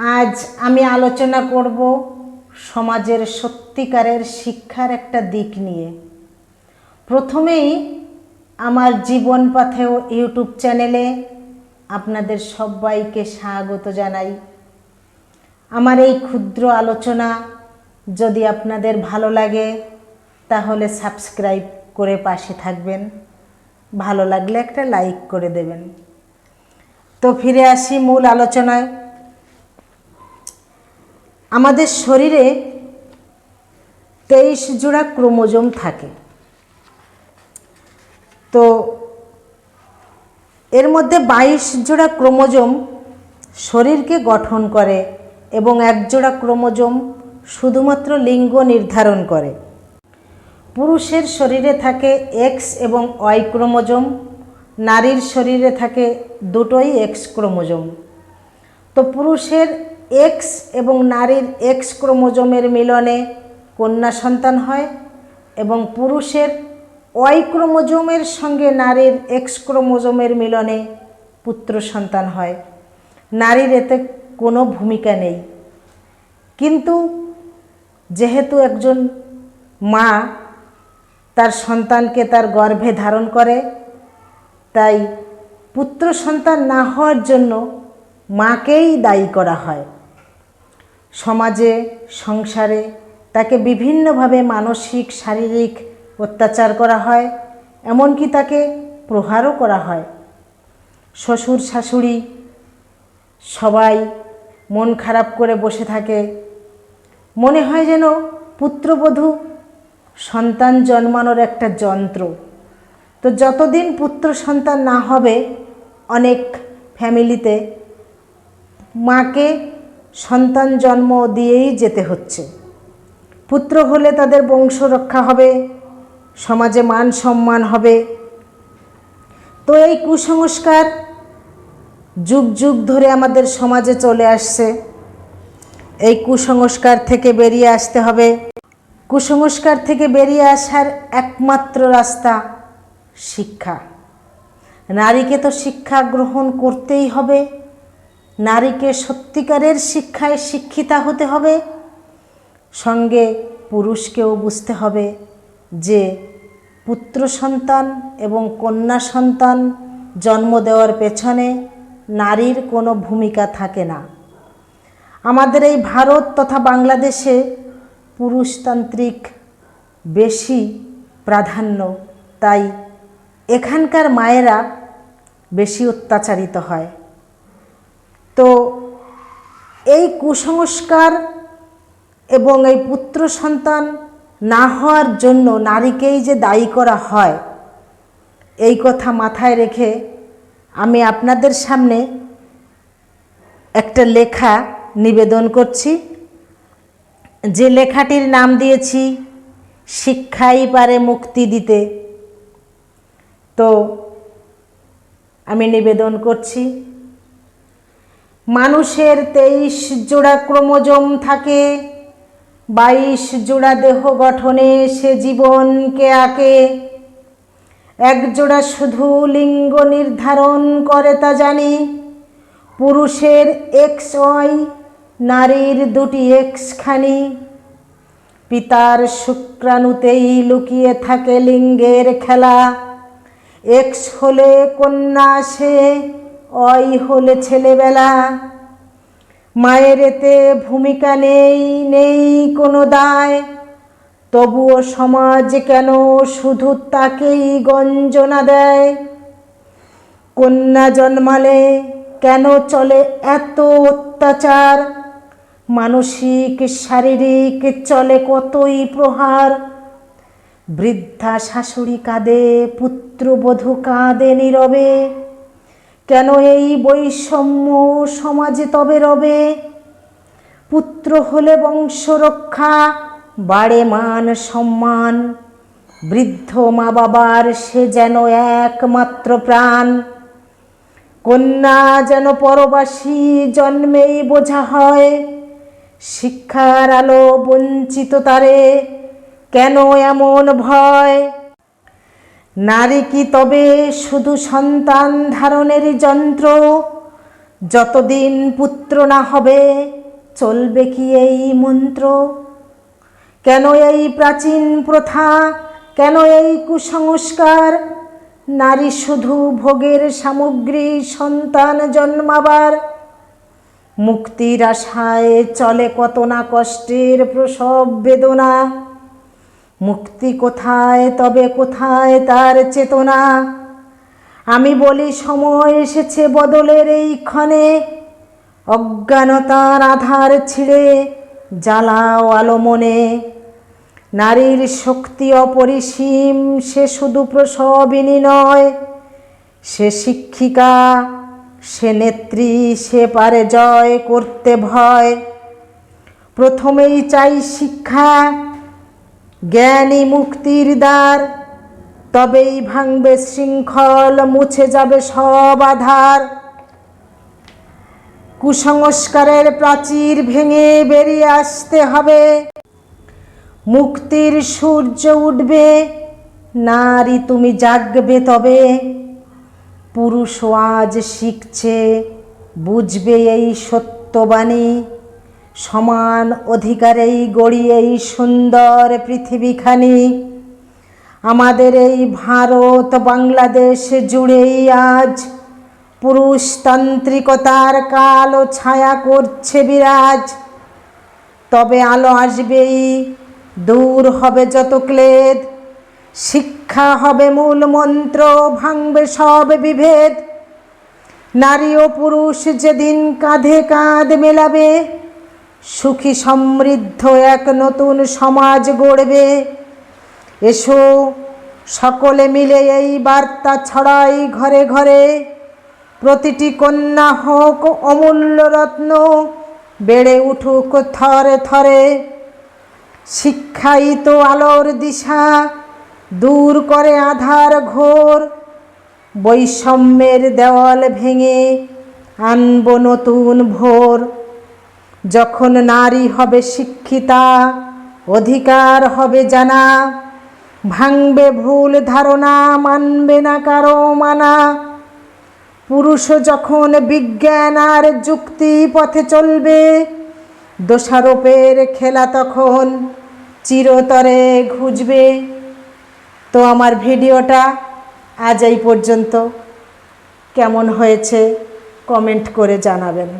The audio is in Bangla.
আজ আমি আলোচনা করব সমাজের সত্যিকারের শিক্ষার একটা দিক নিয়ে। প্রথমেই আমার জীবন পাথেও ইউটিউব চ্যানেলে আপনাদের সবাইকে স্বাগত জানাই। আমার এই ক্ষুদ্র আলোচনা যদি আপনাদের ভালো লাগে, তাহলে সাবস্ক্রাইব করে পাশে থাকবেন। ভালো লাগলে একটা লাইক করে দেবেন। তো ফিরে আসি মূল আলোচনায়। আমাদের শরীরে তেইশ জোড়া ক্রোমোজোম থাকে। তো এর মধ্যে বাইশ জোড়া ক্রোমোজোম শরীরকে গঠন করে এবং এক জোড়া ক্রোমোজোম শুধুমাত্র লিঙ্গ নির্ধারণ করে। পুরুষের শরীরে থাকে এক্স এবং ওয়াই ক্রোমোজোম, নারীর শরীরে থাকে দুটোই এক্স ক্রোমোজোম। তো পুরুষের এক্স এবং নারীর এক্স ক্রোমোজোমের মিলনে কন্যা সন্তান হয় এবং পুরুষের ওয়াই ক্রোমোজোমের সঙ্গে নারীর এক্স ক্রোমোজোমের মিলনে পুত্র সন্তান হয়। নারীর এতে কোনো ভূমিকা নেই। কিন্তু যেহেতু একজন মা, তার সন্তানকে তার গর্ভে ধারণ করে, তাই পুত্র সন্তান না হওয়ার জন্য মাকেই দায়ী করা হয়। সমাজে, সংসারে তাকে বিভিন্নভাবে মানসিক, শারীরিক অত্যাচার করা হয়, এমনকি তাকে প্রহারও করা হয়। শ্বশুর, শাশুড়ি সবাই মন খারাপ করে বসে থাকে। মনে হয় যেন পুত্রবধূ সন্তান জন্মানোর একটা যন্ত্র। তো যতদিন পুত্র সন্তান না হবে, অনেক ফ্যামিলিতে মাকে সন্তান জন্ম দিয়েই যেতে হচ্ছে। পুত্র হলে তাদের বংশ রক্ষা হবে, সমাজে মান সম্মান হবে। তো এই কুসংস্কার যুগ যুগ ধরে আমাদের সমাজে চলে আসছে। এই কুসংস্কার থেকে বেরিয়ে আসতে হবে। কুসংস্কার থেকে বেরিয়ে আসার একমাত্র রাস্তা শিক্ষা। নারীকে তো শিক্ষা গ্রহণ করতেই হবে। নারীকে সত্যিকারের শিক্ষায় শিক্ষিতা হতে হবে। সঙ্গে পুরুষকেও বুঝতে হবে যে পুত্র সন্তান এবং কন্যা সন্তান জন্ম দেওয়ার পেছনে নারীর কোনো ভূমিকা থাকে না। আমাদের এই ভারত তথা বাংলাদেশে পুরুষতান্ত্রিক বেশি প্রাধান্য, তাই এখানকার মায়েরা বেশি অত্যাচারিত হয়। তো এই কুসংস্কার এবং এই পুত্র সন্তান না হওয়ার জন্য নারীকেই যে দায়ী করা হয়, এই কথা মাথায় রেখে আমি আপনাদের সামনে একটা লেখা নিবেদন করছি। যে লেখাটির নাম দিয়েছি, শিক্ষাই পারে মুক্তি দিতে। তো আমি নিবেদন করছি। মানুষের তেইশ জোড়া ক্রোমোজোম থাকে। বাইশ জোড়া দেহ গঠনে সে জীবনকে আঁকে। এক জোড়া শুধু লিঙ্গ নির্ধারণ করে তা জানি। পুরুষের এক্স ওয়াই নারীর দুটি এক্স খানি পিতার শুক্রাণুতেই লুকিয়ে থাকে লিঙ্গের খেলা। এক্স হলে কন্যা সে অই হলে ছেলেবেলা। মায়ের এতে ভূমিকা নেই নেই কোনো দায়। তবুও সমাজ কেন শুধু তাকেই গঞ্জনা দেয়? কন্যা জন্মালে কেন চলে এত অত্যাচার? মানসিক, শারীরিক চলে কতই প্রহার? বৃদ্ধা শাশুড়ি কাঁদে, পুত্রবধূ কাঁদে নীরবে। কেন এই বৈষম্য সমাজে তবে রবে? পুত্র হলে বংশ রক্ষা, বাড়ে মান সম্মান। বৃদ্ধ মা বাবার সে যেন একমাত্র প্রাণ। কন্যা যেন পরবাসী জন্মেই বোঝা হয়। শিক্ষার আলো বঞ্চিত তারে, কেন এমন ভয়? নারী কি তবে শুধু সন্তান ধারণের যন্ত্র? যতদিন পুত্র না হবে, চলবে কি এই মন্ত্র? কেন এই প্রাচীন প্রথা? কেন এই কুসংস্কার? নারী শুধু ভোগের সামগ্রী সন্তান জন্মাবার? মুক্তির আশায় চলে কত না কষ্টের প্রসব বেদনা? মুক্তি কোথায়, তবে কোথায় তার চেতনা? আমি বলি, সময় এসেছে বদলের এই ক্ষণে অজ্ঞানতার আধার ছিঁড়ে জ্বালাও আলো মনে নারীর শক্তি অপরিসীম, সে শুধু প্রসবিনী নয়, সে শিক্ষিকা, সে নেত্রী, সে পারে জয় করতে ভয়। প্রথমেই চাই শিক্ষা জ্ঞানী মুক্তির দ্বার। তবেই ভাঙবে শৃঙ্খল, মুছে যাবে সব আধার। কুসংস্কারের প্রাচীর ভেঙে বেরিয়ে আসতে হবে। মুক্তির সূর্য উঠবে, নারী তুমি জাগবে তবে। পুরুষ আজ শিখছে, বুঝবে এই সত্যবাণী। সমান অধিকারেই গড়ি এই সুন্দর পৃথিবীখানি। আমাদের এই ভারত বাংলাদেশ জুড়েই আজ পুরুষতান্ত্রিকতার কালো ছায়া করছে বিরাজ। তবে আলো আসবেই, দূর হবে যত ক্লেদ, শিক্ষা হবে মূল মন্ত্র, ভাঙবে সব বিভেদ। নারী ও পুরুষ যেদিন কাঁধে কাঁধ মেলাবে সুখী সমৃদ্ধ এক নতুন সমাজ গড়বে। এসো, সকলে মিলে এই বার্তা ছড়াই ঘরে ঘরে। প্রতিটি কন্যা হোক অমূল্য রত্ন, বেড়ে উঠুক থরে থরে। শিক্ষাই তো আলোর দিশা, দূর করে আধার ঘোর। বৈষম্যের দেওয়াল ভেঙে আনব নতুন ভোর। যখন নারী হবে শিক্ষিতা, অধিকার হবে জানা, ভাঙবে ভুল ধারণা, মানবে না কারও মানা, পুরুষ যখন বিজ্ঞান আর যুক্তি পথে চলবে, দোষারোপের খেলা তখন চিরতরে ঘুজবে। তো আমার ভিডিওটা আজ এই পর্যন্ত। কেমন হয়েছে, কমেন্ট করে জানাবেন।